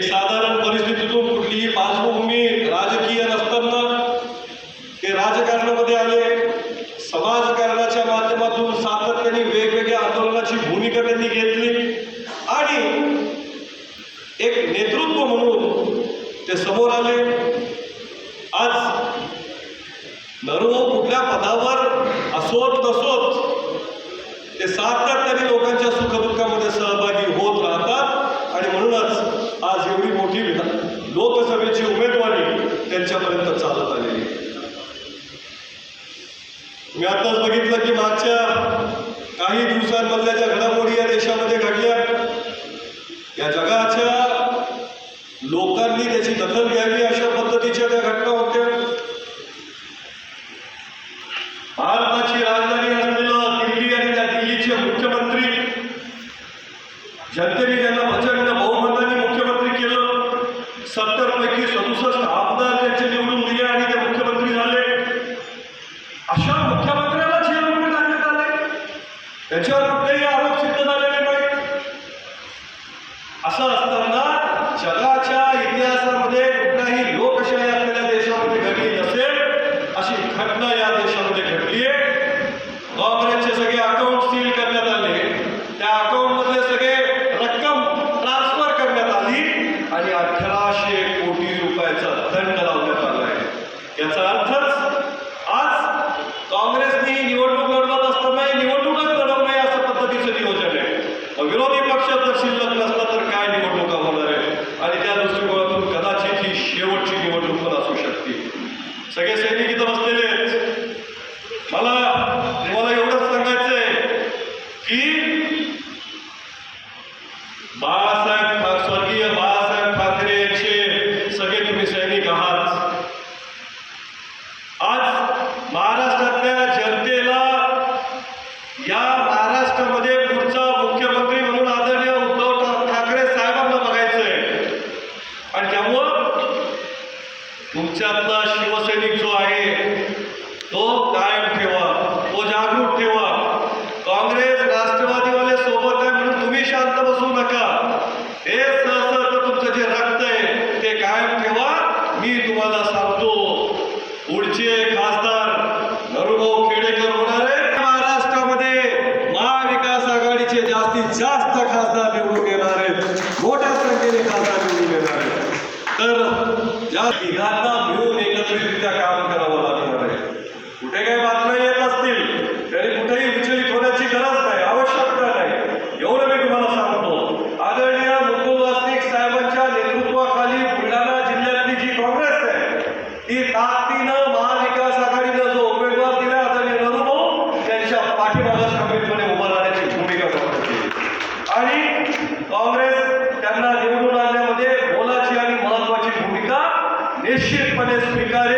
एक साधारण परिस्थितीतून कुठलीही पार्श्वभूमी राजकीय नसताना ते राजकारणामध्ये आले. समाजकारणाच्या माध्यमातून सातत्याने वेगवेगळ्या आंदोलनाची भूमिका त्यांनी घेतली. आणि एक नेतृत्व म्हणून ते समोर आले. आज नरो कुठल्या पदावर असोत नसोत ते सातत्याने लोकांच्या सुखदुःखामध्ये सहभागी होत राहतात. आणि म्हणूनच आज एवढी मोठी लोकसभेची उमेदवारी त्यांच्यापर्यंत चालत आलेली. मी आताच बघितलं की मागच्या काही दिवसांमधल्या ज्या घडामोडी या देशामध्ये घडल्या या जगाच्या लोकांनी त्याची दखल घ्यावी अशा पद्धतीच्या त्या घटना होत्या. भारताची राजधानी असलेलं दिल्ली आणि त्या दिल्लीचे मुख्यमंत्री जनतेने त्यांना प्रचंड बहुमताने मुख्यमंत्री केलं सत्तर पैकी सदुसष्ट आमदार त्यांचे निवडून दिले आणि ते मुख्यमंत्री झाले अशा मुख्यमंत्र्याला जेलमध्ये टाकण्यात आले त्याच्यावर कुठलेही आरोप सिद्ध झालेले नाहीत असं असताना जगाच्या इतिहासामध्ये कुठलाही लोकशाही आपल्याला देशामध्ये घडली नसेल अशी घटना या देशामध्ये घडली आहे काँग्रेसचे सगळे अकाउंट सील करण्यात आले त्या अकाउंट मधले सगळे रक्कम ट्रान्सफर करण्यात आली आणि सहाशे कोटी रुपयाचा दंड लावण्यात आला आहे. याचा अर्थच आज काँग्रेसनी निवडणूक लढवत असताना निवडणूकच लढवू नये असं पद्धतीचं नियोजन आहे. विरोधी पक्ष जर शिल्लक नसला तर काय निवडणुका होणार आहे आणि त्या दृष्टिकोनातून कदाचित ही शेवटची निवडणूक पण असू शकते. सगळे सैनिक इथं बसलेले मला तुम्हाला एवढंच सांगायचंय की बाळासाहेब ठा- स्वर्गीय बाळासाहेब ठाकरे यांचे सगळे तुम्ही सैनिक आहात आज महाराष्ट्रातल्या जनतेला या महाराष्ट्रामध्ये पुढचा मुख्यमंत्री म्हणून आदरणीय उद्धव ठा- ठाकरे साहेबांना बघायचंय आणि त्यामुळं तुमच्यातला शिवसैनिक जो आहे तो काय या तिघांना मिळून एकत्रितरित्या काम करावं लागणार आहे. कुठे काही बातम्या येत असतील तरी कुठेही विचलित होण्याची गरज नाही आवश्यकता नाही. एवढं मी तुम्हाला सांगतो. आदरणीय मुकुल वासनिक साहेबांच्या नेतृत्वाखाली बुलढाणा जिल्ह्यातली जी काँग्रेस आहे ती ताकदीनं Este é para explicar